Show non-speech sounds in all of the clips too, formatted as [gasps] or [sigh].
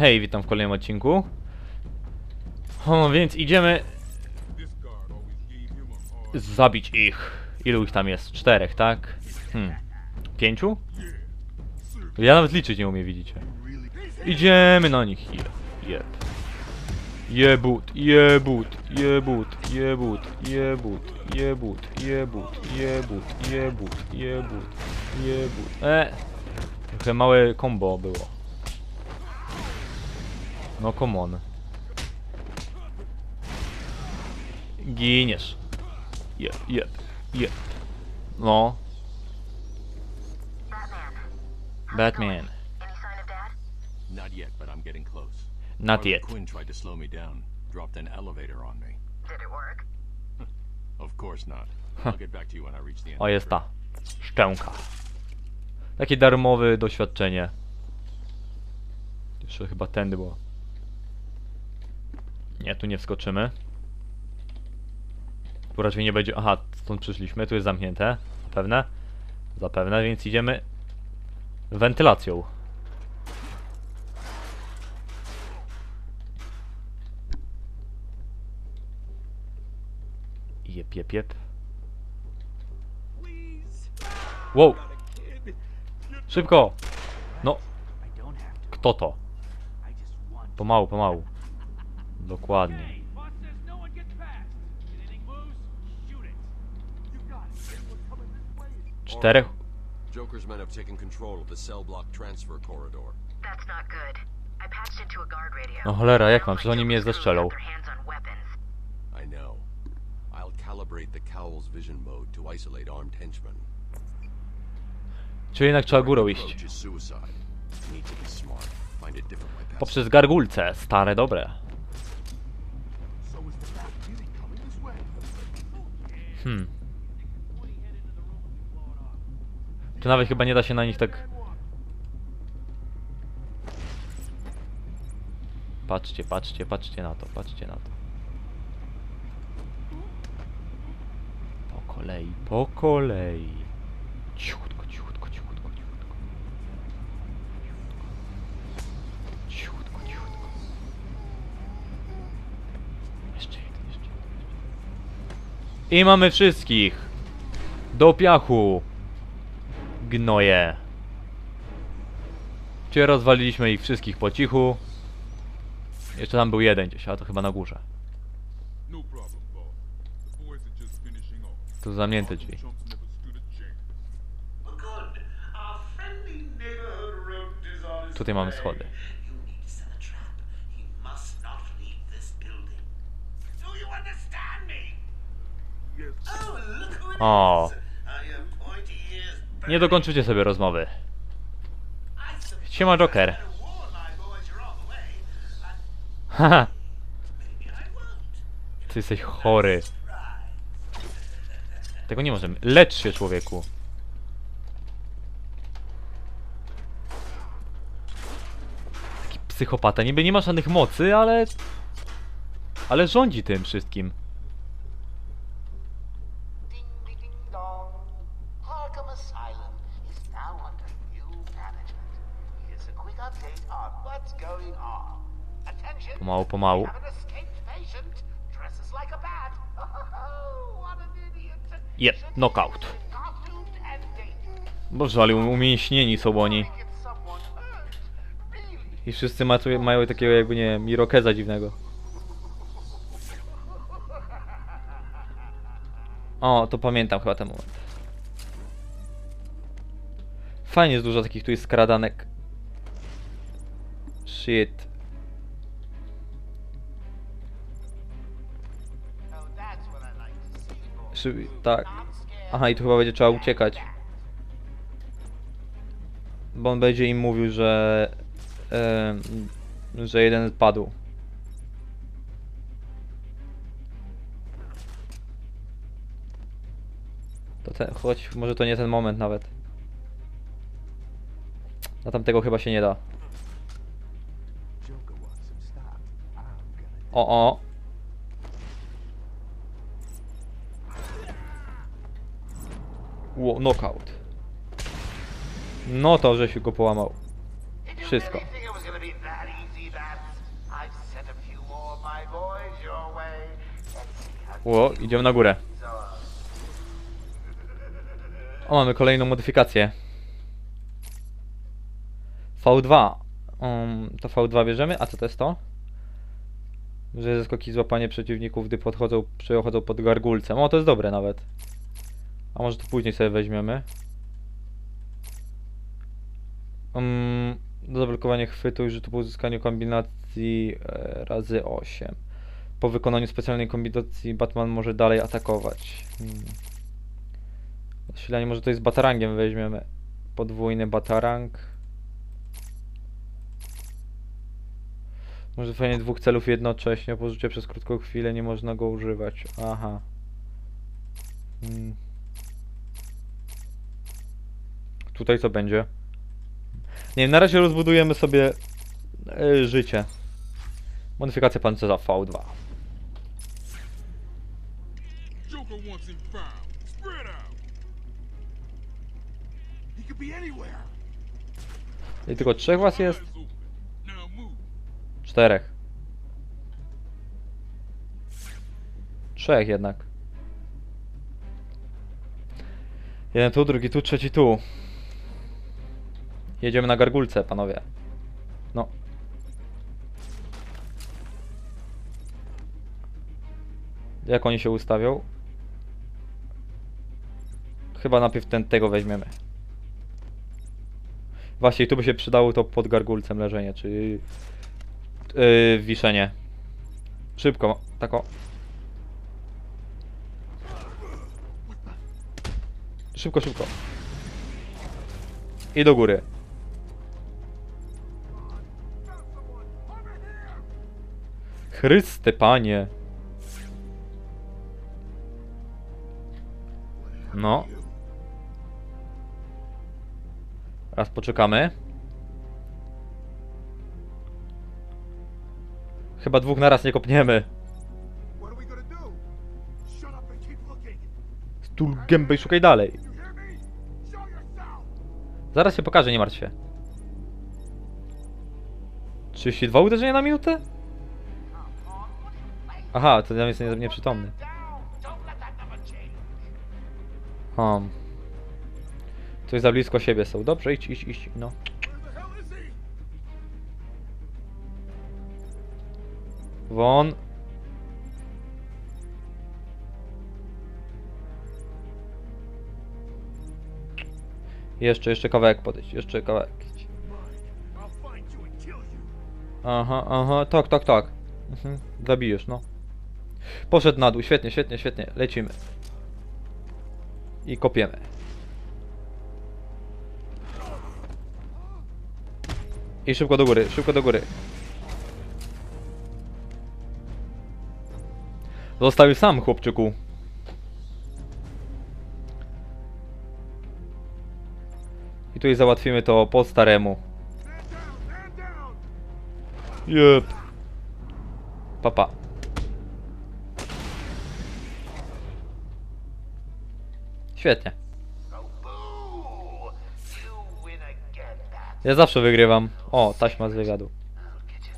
Hej, witam w kolejnym odcinku. O, więc idziemy zabić ich. Ilu ich tam jest? Czterech, tak? Hmm. Pięciu? Ja nawet liczyć nie umiem, widzicie. Idziemy na nich. Jeb. Jebut, jebut, jebut, jebut, jebut, jebut, jebut, jebut, jebut, jebut, jebut. E, trochę małe combo było. No come on. Giniesz. Jep, jep, jep. No. Batman. Not yet, but I'm getting close. Not yet. Quinn tried to slow me down, dropped an elevator on me. Did it work? [laughs] Of course not. I'll get back to you when I reach the end. O, jest ta. Szczęka. Takie darmowe doświadczenie. Jeszcze chyba tędy było. Nie, tu nie wskoczymy. Tu raczej nie będzie... Aha, stąd przyszliśmy. Tu jest zamknięte. Zapewne. Zapewne, więc idziemy... Wentylacją. Jep, jep, jep. Wow! Szybko! No! Kto to? Pomału, pomału. Dokładnie. Czterech? Joker's men have taken control of the cell block transfer corridor. That's not good. I patched into a guard radio. No cholera, jak mam? Przecież oni mnie zestrzelą. I know. I'll calibrate the Cowl's vision mode to isolate armed henchmen. Czy jednak trzeba górą iść? Poprzez gargulce. Stare, dobre. Hmm. Tu nawet chyba nie da się na nich tak... Patrzcie, patrzcie, patrzcie na to, patrzcie na to. Po kolei, po kolei cichutko, cichutko, cichutko. Cichutko, cichutko. Jeszcze jeden, jeszcze jeden. I mamy wszystkich. Do piachu. Gnoje. Czy rozwaliliśmy ich wszystkich po cichu? Jeszcze tam był jeden gdzieś, a to chyba na górze. Tu zamknięte drzwi. Chumps never stood O. Nie dokończycie sobie rozmowy. Siema Joker. Haha. Ty jesteś chory. Tego nie możemy. Lecz się człowieku. Taki psychopata. Niby nie ma żadnych mocy, ale... Ale rządzi tym wszystkim. [laughs] an idiot. Yep, Should knockout. Boże, ale umięśnieni są oni. I wszyscy mają, mają takiego jakby, nie wiem, irokeza dziwnego. O, to pamiętam chyba ten moment. Fajnie jest dużo takich tu jest skradanek. Shit. Szy tak. Aha, i tu chyba będzie trzeba uciekać. Bo on będzie im mówił, że... em, że jeden padł. To ten, choć może to nie ten moment nawet. Na tamtego chyba się nie da. O, o. Ło, knockout. No to, żeś go połamał. Did you Wszystko. really think it was gonna be that easy see that? I've sent a few more of my boys your way. Let's see how Ło, idziemy na górę. O, mamy kolejną modyfikację. V2. Um, to V2 bierzemy. A co to jest to? Że zaskoki złapanie przeciwników, gdy podchodzą, przechodzą pod gargulcem. O, to jest dobre nawet. A może to później sobie weźmiemy. Um, do zablokowania chwytu i rzutu po uzyskaniu kombinacji e, razy 8. Po wykonaniu specjalnej kombinacji Batman może dalej atakować. Hmm. Zasilanie może to jest batarangiem weźmiemy. Podwójny batarang. Może fajnie dwóch celów jednocześnie. Po przez krótką chwilę nie można go używać. Aha. Hmm. Tutaj co będzie? Nie wiem, na razie rozbudujemy sobie e, życie. Modyfikacja pancerza V2. Joker wants him found. Spread out. He could be anywhere. I tylko trzech was jest? Czterech. Trzech jednak. Jeden tu, drugi tu, trzeci tu. Jedziemy na gargulce, panowie. No. Jak oni się ustawią? Chyba najpierw ten, tego weźmiemy. Właśnie, tu by się przydało to pod gargulcem leżenie, czyli yy, wiszenie. Szybko, tak o. Szybko, szybko. I do góry. Chryste, panie. No. Raz poczekamy. Chyba dwóch naraz nie kopniemy. Stul gębę i szukaj dalej. Zaraz się pokaże, nie martw się. 32 uderzenia na minutę? Aha, to ja jestem nie- nieprzytomny. Um. Coś za blisko siebie są. Dobrze, idź, idź, idź. No. Won. Jeszcze, jeszcze kawałek podejść. Jeszcze kawałek. Aha, aha, tak, tak, tak. Zabijesz, no. Poszedł na dół, świetnie, świetnie, świetnie. Lecimy. I kopiemy. I szybko do góry, szybko do góry. Został sam, chłopczyku. I tutaj załatwimy to po staremu. Jep. Papa. Świetnie. Ja zawsze wygrywam. O, taśma z wywiadu. I'll get you.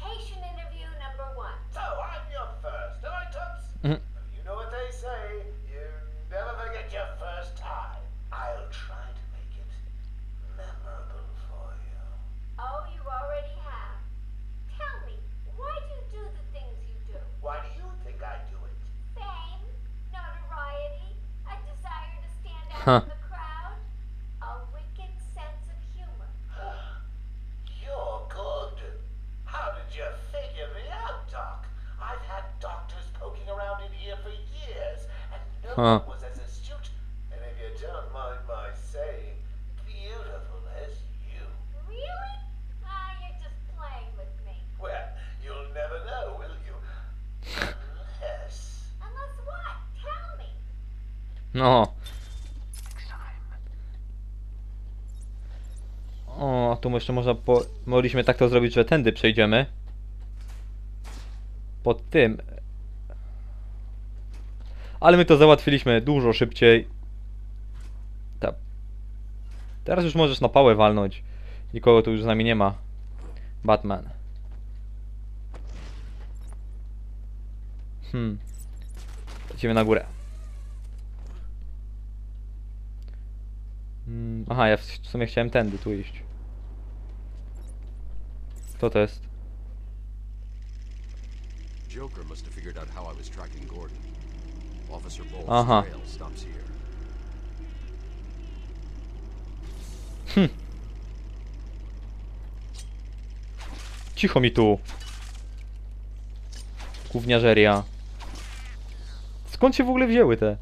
Patient interview number one. So, I'm your first, am I, Toots? Mhm. You know what they say, you never forget your first time. I'll try to make it memorable for you. Oh, you already have. Tell me, why do you do the things you do? Why do you think I do it? Fame, notoriety, a desire to stand out Huh. from the crowd, a wicked sense of humor. You're good. How did you figure me out, Doc? I've had doctors poking around in here for years, and no Huh. one was as astute, and if you don't mind my saying, beautiful as you. Really? Ah, you're just playing with me. Well, you'll never know, will you? Unless... Unless what? Tell me. No. O, tu jeszcze można po... Mogliśmy tak to zrobić, że tędy przejdziemy. Pod tym. Ale my to załatwiliśmy dużo szybciej. Teraz już możesz na pałę walnąć. Nikogo tu już z nami nie ma. Batman. Hmm. Lecimy na górę. Mm, aha, ja w sumie chciałem tędy tu iść. Co to jest? Joker must have figured out how I was tracking Gordon. Aha. here. Cicho mi tu. Gówniarzeria. Skąd się w ogóle wzięły te?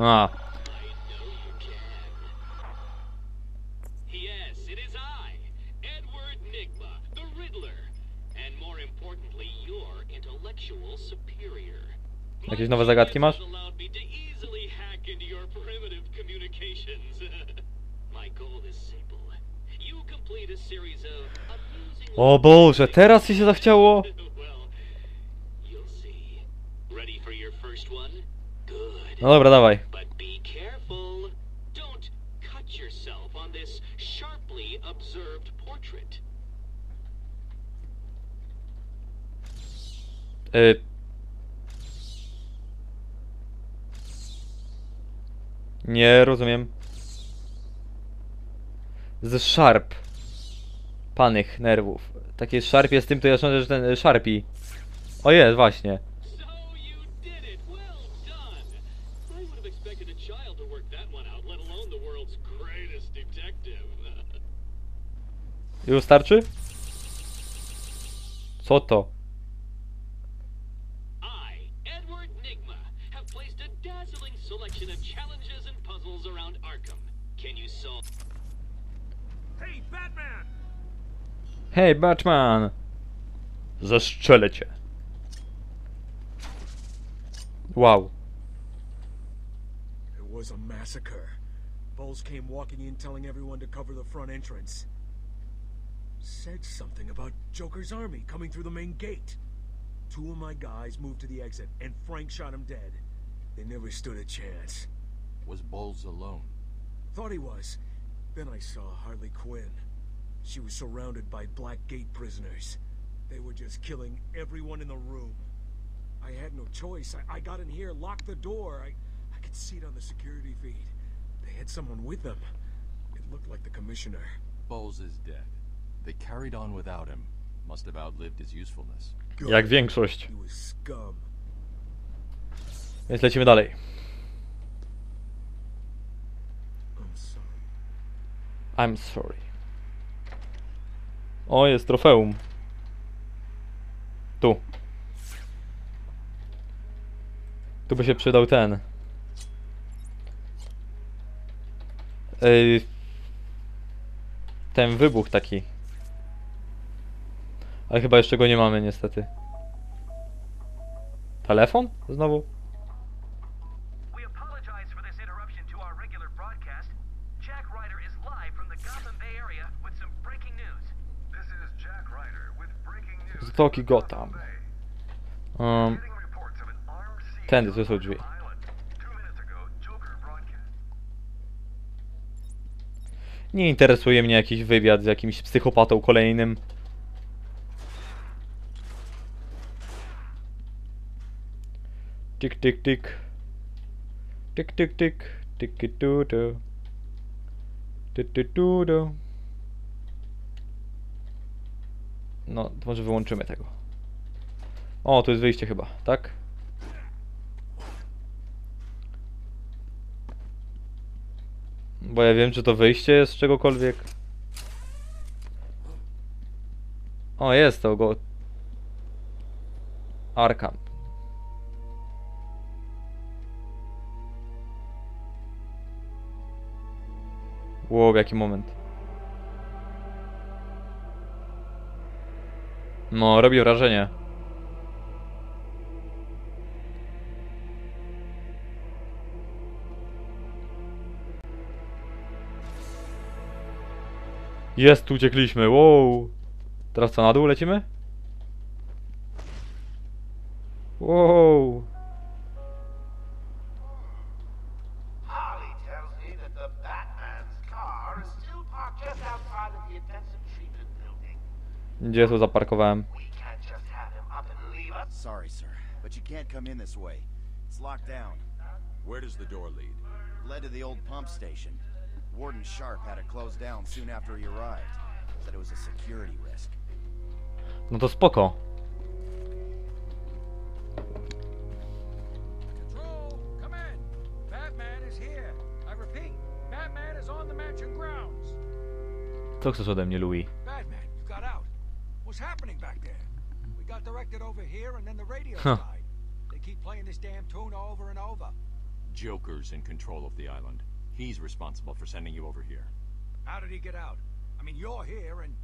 A, a series of amusing O Boże, teraz ci się zachciało? No dobra, dawaj. But Nie rozumiem. Z szarp. Panych nerwów. Takie szarp jest tym, to ja sądzę, że ten y, szarpi. O jest, właśnie. Już starczy? Co to? I, Edward Nigma, have placed a dazzling selection of challenges and puzzles around Arkham. Can you solve? Hey, Batman! Hej, Batman! Zastrzelę cię. Wow. It was a massacre. Bowles came walking in telling everyone to cover the front entrance. Said something about Joker's army coming through the main gate. Two of my guys moved to the exit, and Frank shot him dead. They never stood a chance. Was Bowles alone? Thought he was. Then I saw Harley Quinn. She was surrounded by Black Gate prisoners. They were just killing everyone in the room. I had no choice. I, I got in here, locked the door. I, I could see it on the security feed. They had someone with them. It looked like the commissioner. Bowles is dead. They carried on without him. Must have outlived his usefulness. Good. Jak większość. He was scum. Więc lecimy dalej. I'm sorry. O, jest trofeum. Tu. Tu by się przydał ten. Yy, ten wybuch taki. Ale chyba jeszcze go nie mamy niestety. Telefon? Znowu? Zatoki Gotham. Um, tędy, tu są drzwi. Nie interesuje mnie jakiś wywiad z jakimś psychopatą kolejnym. Tik tik tik. Tik tik tik. Tiki tu tu. Tu tu tu tu. No, to może wyłączymy tego. O, tu jest wyjście chyba, tak? Bo ja wiem, czy to wyjście jest z czegokolwiek. O, jest to go. Arkham. Wow, jaki moment. No, robi wrażenie. Jest, uciekliśmy, wow. Teraz co, na dół lecimy? Wow. Gdzie tu zaparkowałem? Sorry, sir, but you can't come in this way. It's locked down. Where does the door lead? Led to the old pump station. Warden Sharp had it closed down soon after he arrived. Said it was a security risk. No to spoko. Control, come in. Batman is here. I repeat, Batman is on the mansion grounds. Co chcesz ode mnie, Louis? Directed over here and then the radio Huh. died. They keep playing this damn tune over and over. Joker's in control of the island. He's responsible for sending you over here. How did he get out? I mean, you're here and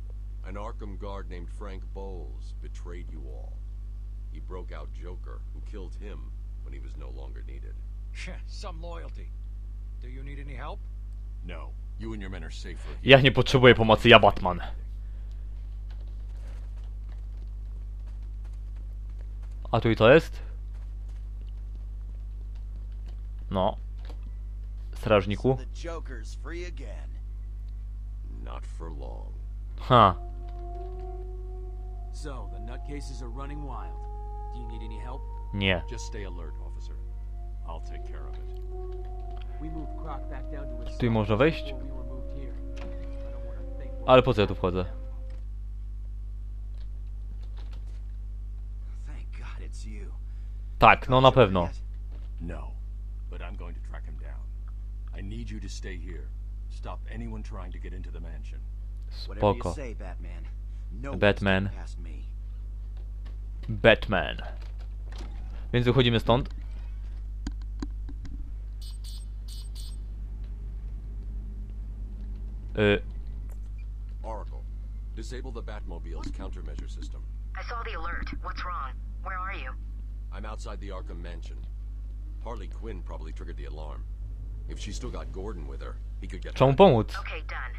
An Arkham guard named Frank Bowles betrayed you all. He broke out Joker, who killed him when he was no longer needed. [laughs] some loyalty. Do you need any help? No, you and your men are safer here. Ja nie potrzebuję pomocy, ja Batman. A tu i to jest? No. Strażniku. So the Joker's free again. Not for long. Ha. So, the Tak, no na pewno. No, but I'm going to track him down. I need you to stay here. Stop anyone trying to get into the mansion. Spoko. Batman. No. Batman. Więc wychodzimy stąd. Y, Oracle, disable the Batmobile's countermeasure system. I saw the alert. What's wrong? Where are you? I'm outside the Arkham mansion. Harley Quinn probably triggered the alarm. If she's still got Gordon with her, he could get Czemu hurt. pomóc? Okay, done.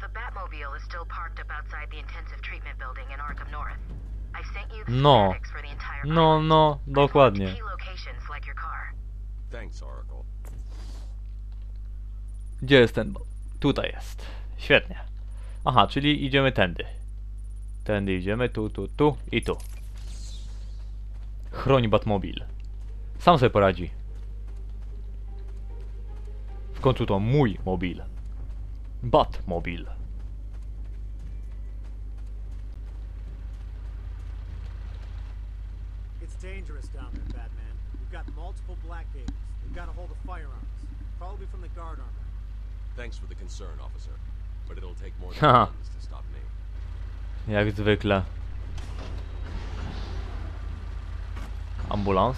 The Batmobile is still parked up outside the intensive treatment building in Arkham North. I sent you the No. for the entire No, island. no, I found dokładnie. Key locations like your car. Thanks, Oracle. Gdzie jest ten? Tutaj jest. Świetnie. Aha, czyli idziemy tędy. Tędy idziemy, tu, tu, tu i tu. Chroń Batmobil. Sam sobie poradzi. W końcu to mój mobil. Batmobil. It's dangerous down there, Batman. We've got multiple black gators. They've got a hold of firearms. Probably from the guard armor. Thanks for the concern, officer. But it'll take more than Haha. guns to stop me. Jak zwykle. Ambulans.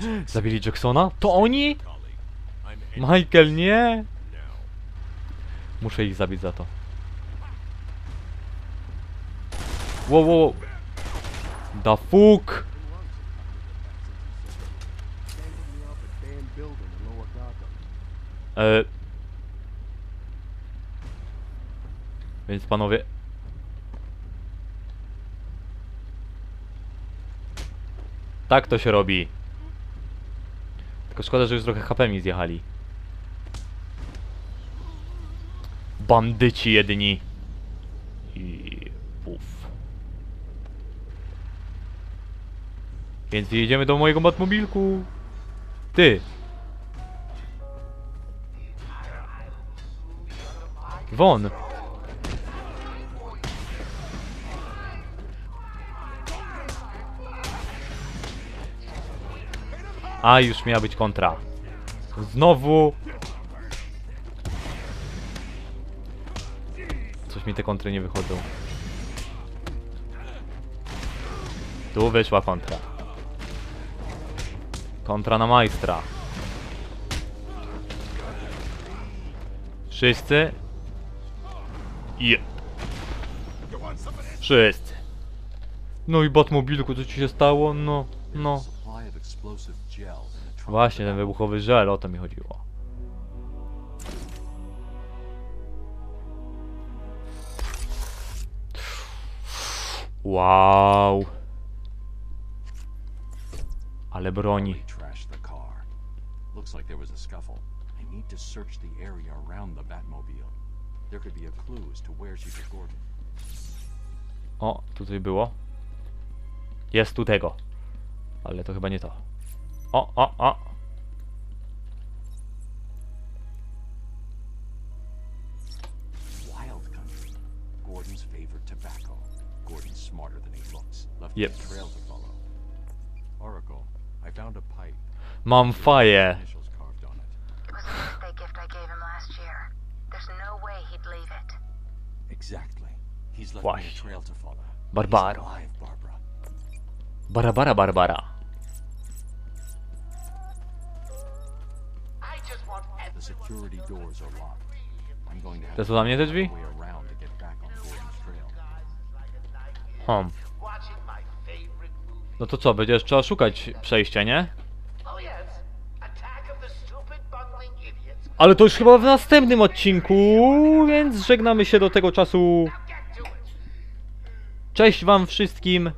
[gasps] Zabili Jacksona? To oni? Michael, nie! Muszę ich zabić za to. Wow, wow, wow. Da fuck! E... Więc panowie... Tak to się robi. Tylko szkoda, że już trochę HP mi zjechali. Bandyci jedni. I puf. Więc jedziemy do mojego Batmobilku. Ty. Won. A, już miała być kontra. Znowu. Coś mi te kontry nie wychodzą. Tu wyszła kontra. Kontra na majstra. Wszyscy? Je. Wszyscy. No i Batmobilku, co ci się stało? No, no. Właśnie, ten wybuchowy żel, o to mi chodziło. Wow. Ale broni. The car. Looks like there was a scuffle. I need to search the area around the Batmobile. There could be a clue as to where she took Gordon. O, tutaj było. Jest tu tego. Ale to chyba nie to. O, o, o. Wild country. Gordon's favorite tobacco. Gordon's smarter than he looks. Left Yep. me a trail to follow. Oracle, I found a pipe. Mam faję. Initials carved on it. It was a birthday gift I gave him last year. There's no way he'd leave it. Exactly. He's left me a trail to follow. Barbaro. He's alive, Barbara. Barabara, Barbara. Security doors are locked. I'm going to have To to są dla mnie te find drzwi? a way around to get back on Gordon's trail. Hom. watching my favorite movie. No to co, będziesz trzeba szukać przejścia, nie? Oh yes, Attack of the Stupid Bungling Idiots. Ale to już chyba w następnym odcinku, więc żegnamy się do tego czasu. Cześć wam wszystkim.